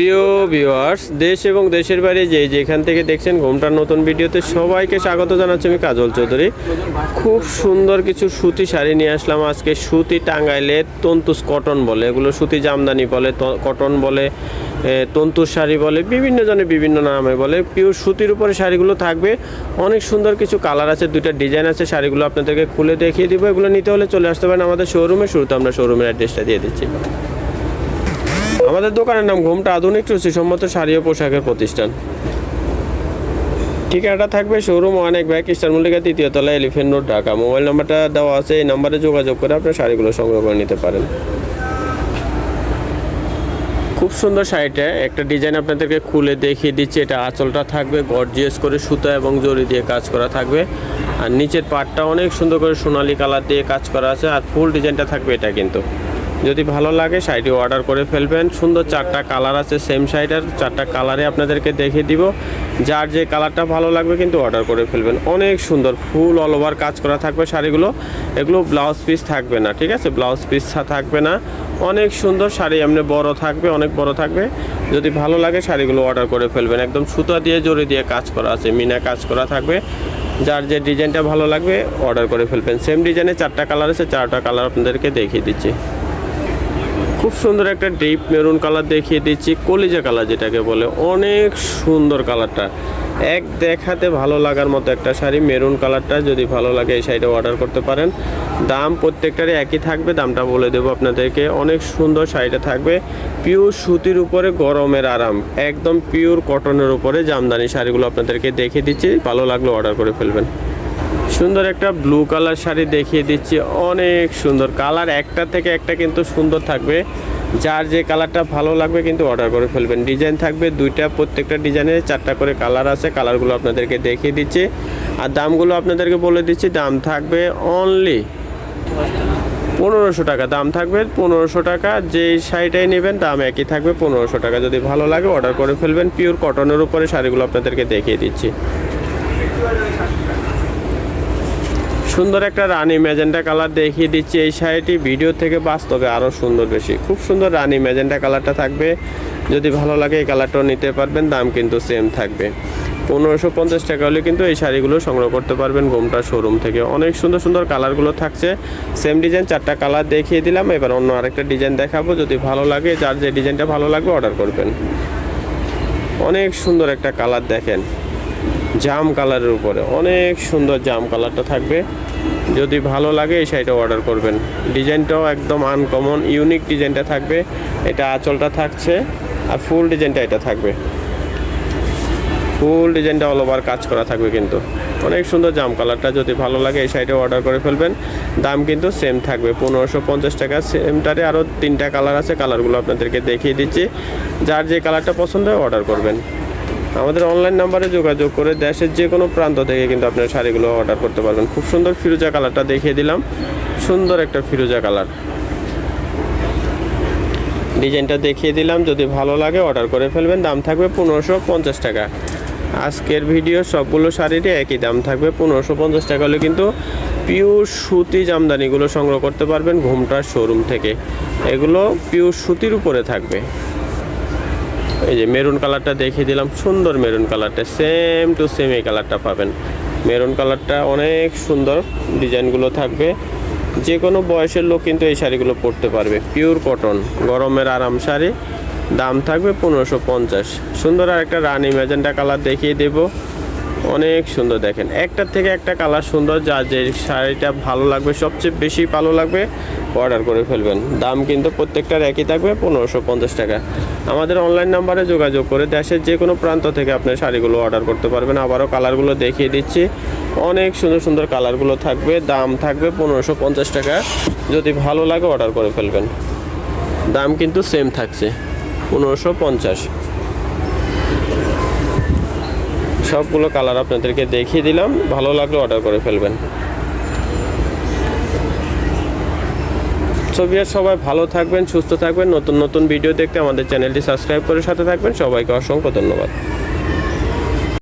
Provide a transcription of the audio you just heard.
প্রিয় ভিউয়ার্স দেশ এবং দেশের বাইরে যে যেখান থেকে দেখছেন ঘোমটার নতুন ভিডিওতে সবাইকে স্বাগত জানাচ্ছি আমি কাজল চৌধুরী। খুব সুন্দর কিছু সুতি শাড়ি নিয়ে আসলাম আজকে সুতি টাঙ্গাইলে তন্তুস কটন বলে এগুলো সুতি জামদানি বলে কটন বলে এ, তন্তুস শাড়ি বলে বিভিন্ন জনে বিভিন্ন নামে বলে পিওর সুতির উপরে শাড়িগুলো থাকবে। অনেক সুন্দর কিছু কালার আছে দুইটা ডিজাইন আছে শাড়িগুলো আপনাদেরকে খুলে দেখিয়ে দিব। এগুলো নিতে হলে চলে আসতে পারেন আমাদের শোরুমে শুরুতে আমরা শোরুমের অ্যাড্রেসটা দিয়ে দিচ্ছি। আমাদের দোকানের নাম ঘুমটা আধুনিক রুচিসম্মত শাড়ি ও পোশাকের প্রতিষ্ঠান। ঠিকানাটা থাকবে শোরুম অনেক ব্যাগ ইস্টার মল্লিকা তৃতীয় তলা এলিফেন্ট রোড, ঢাকা। মোবাইল নাম্বারটা দেওয়া আছে, এই নাম্বারে যোগাযোগ করে আপনার শাড়িগুলো সংগ্রহ করে নিতে পারেন। খুব সুন্দর শাড়িটা, একটা ডিজাইন আপনাদেরকে খুলে দেখিয়ে দিচ্ছি, এটা আঁচলটা থাকবে, গর্জিয়াস করে সুতা এবং জরি দিয়ে কাজ করা থাকবে। আর নিচের পাটটা অনেক সুন্দর করে সোনালি কালার দিয়ে কাজ করা আছে, আর ফুল ডিজাইনটা থাকবে এটা কিন্তু। যদি ভালো লাগে, শাড়িটি অর্ডার করে ফেলবেন। সুন্দর চারটা কালার আছে সেম শাড়িটার চারটা কালারে আপনাদেরকে দেখিয়ে দিব। যার যে কালারটা ভালো লাগবে কিন্তু অর্ডার করে ফেলবেন। অনেক সুন্দর, ফুল অল ওভার কাজ করা থাকবে শাড়িগুলো। এগুলো ব্লাউজ পিস থাকবে না, ঠিক আছে? ব্লাউজ পিস থাকবে না। অনেক সুন্দর শাড়ি, এমনি বড় থাকবে, অনেক বড় থাকবে। যদি ভালো লাগে, শাড়িগুলো অর্ডার করে ফেলবেন। একদম সুতা দিয়ে, জড়ি দিয়ে কাজ করা আছে, মিনা কাজ করা থাকবে। যার যে ডিজাইনটা ভালো লাগবে অর্ডার করে ফেলবেন। সেম ডিজাইনে চারটা কালার আছে, চারটা কালার আপনাদেরকে দেখিয়ে দিচ্ছি। খুব সুন্দর একটা ডিপ মেরুন কালার দেখিয়ে দিচ্ছি, কলিজা কালার যেটাকে বলে। অনেক সুন্দর কালারটা এক দেখাতে ভালো লাগার মতো একটা শাড়ি মেরুন কালারটা যদি ভালো লাগে এই শাড়িটা অর্ডার করতে পারেন। দাম প্রত্যেকটারই একই থাকবে, দামটা বলে দেবো আপনাদেরকে। অনেক সুন্দর শাড়িটা থাকবে পিওর সুতির উপরে গরমের আরাম, একদম পিওর কটনের উপরে জামদানি শাড়িগুলো আপনাদেরকে দেখিয়ে দিচ্ছি। ভালো লাগলে অর্ডার করে ফেলবেন। সুন্দর একটা ব্লু কালার শাড়ি দেখিয়ে দিচ্ছি। অনেক সুন্দর কালার একটা থেকে একটা কিন্তু সুন্দর থাকবে। যার যে কালারটা ভালো লাগবে কিন্তু অর্ডার করে ফেলবেন। ডিজাইন থাকবে দুইটা, প্রত্যেকটা ডিজাইনের চারটা করে কালার আছে। কালারগুলো আপনাদেরকে দেখিয়ে দিচ্ছি। আর দামগুলো আপনাদেরকে বলে দিচ্ছি, দাম থাকবে অনলি পনেরোশো টাকা। দাম থাকবে পনেরোশো টাকা। যে শাড়িটাই নেবেন, দাম একই থাকবে পনেরোশো টাকা। যদি ভালো লাগে অর্ডার করে ফেলবেন। পিওর কটনের উপরে শাড়িগুলো আপনাদেরকে দেখিয়ে দিচ্ছি। সুন্দর একটা রানী ম্যাজেন্টা কালার দেখিয়ে দিচ্ছি এই শাড়িটি। ভিডিও থেকে বাস্তবে আরও সুন্দর বেশি। খুব সুন্দর রানী ম্যাজেন্টা কালারটা থাকবে। যদি ভালো লাগে এই কালারটাও নিতে পারবেন, দাম কিন্তু সেম থাকবে। পনেরোশো পঞ্চাশ টাকা হলে কিন্তু এই শাড়িগুলো সংগ্রহ করতে পারবেন গোমটা শোরুম থেকে। অনেক সুন্দর সুন্দর কালারগুলো থাকছে। সেম ডিজাইন চারটা কালার দেখিয়ে দিলাম। এবার অন্য আরেকটা ডিজাইন দেখাবো। যদি ভালো লাগে, যার যে ডিজাইনটা ভালো লাগবে অর্ডার করবেন। অনেক সুন্দর একটা কালার দেখেন। জাম কালারের উপরে। অনেক সুন্দর জাম কালারটা থাকবে। যদি ভালো লাগে এই শাড়িটা অর্ডার করবেন। ডিজাইনটাও একদম আনকমন ইউনিক ডিজাইনটা থাকবে। এটা আঁচলটা থাকছে আর ফুল ডিজাইনটা এটা থাকবে। ফুল ডিজাইনটা অল ওভার কাজ করা থাকবে কিন্তু। অনেক সুন্দর জাম কালারটা, যদি ভালো লাগে এই শাড়িটা অর্ডার করে ফেলবেন। দাম কিন্তু সেম থাকবে, পনেরোশো পঞ্চাশ টাকা। সেমটারে আরও তিনটা কালার আছে, কালারগুলো আপনাদেরকে দেখিয়ে দিচ্ছি। যার যে কালারটা পছন্দ হয় অর্ডার করবেন। আমাদের অনলাইন নাম্বারে যোগাযোগ করে দেশের যে কোনো প্রান্ত থেকে কিন্তু আপনার শাড়িগুলো অর্ডার করতে পারবেন। খুব সুন্দর ফিরোজা কালারটা দেখিয়ে দিলাম। সুন্দর একটা ফিরোজা কালার। ডিজাইনটা দেখিয়ে দিলাম। যদি ভালো লাগে অর্ডার করে ফেলবেন। দাম থাকবে পনেরোশো পঞ্চাশ টাকা। আজকের ভিডিও সবগুলো শাড়িরই একই দাম থাকবে। পনেরোশো পঞ্চাশ টাকা হলে কিন্তু পিওর সুতি জামদানিগুলো সংগ্রহ করতে পারবেন ঘুমটার শোরুম থেকে। এগুলো পিওর সুতির উপরে থাকবে। এই যে মেরুন কালারটা দেখিয়ে দিলাম, সুন্দর মেরুন কালারটা সেম টু সেম এই কালারটা পাবেন। মেরুন কালারটা অনেক সুন্দর ডিজাইনগুলো থাকবে। যে কোনো বয়সের লোক কিন্তু এই শাড়িগুলো পরতে পারবে। পিওর কটন গরমের আরাম শাড়ি, দাম থাকবে পনেরোশো পঞ্চাশ। সুন্দর আর একটা রানি ম্যাজেন্টা কালার দেখিয়ে দেব। অনেক সুন্দর দেখেন। একটার থেকে একটা কালার সুন্দর যা যে শাড়িটা ভালো লাগবে, সবচেয়ে বেশি ভালো লাগবে অর্ডার করে ফেলবেন। দাম কিন্তু প্রত্যেকটার একই থাকবে, পনেরোশো পঞ্চাশ টাকা। আমাদের অনলাইন নাম্বারে যোগাযোগ করে দেশের যে কোনো প্রান্ত থেকে আপনি শাড়িগুলো অর্ডার করতে পারবেন। আবারও কালারগুলো দেখিয়ে দিচ্ছি। অনেক সুন্দর সুন্দর কালারগুলো থাকবে, দাম থাকবে পনেরোশো পঞ্চাশ টাকা। যদি ভালো লাগে অর্ডার করে ফেলবেন। দাম কিন্তু সেম থাকছে, পনেরোশো পঞ্চাশ। সবগুলো কালার আপনাদেরকে দেখিয়ে দিলাম। ভালো লাগলে অর্ডার করে ফেলবেন। সোভিয়ার সবাই ভালো থাকবেন, সুস্থ থাকবেন। নতুন নতুন ভিডিও দেখতে আমাদের চ্যানেলটি সাবস্ক্রাইব করে সাথে থাকবেন। সবাইকে অসংখ্য ধন্যবাদ।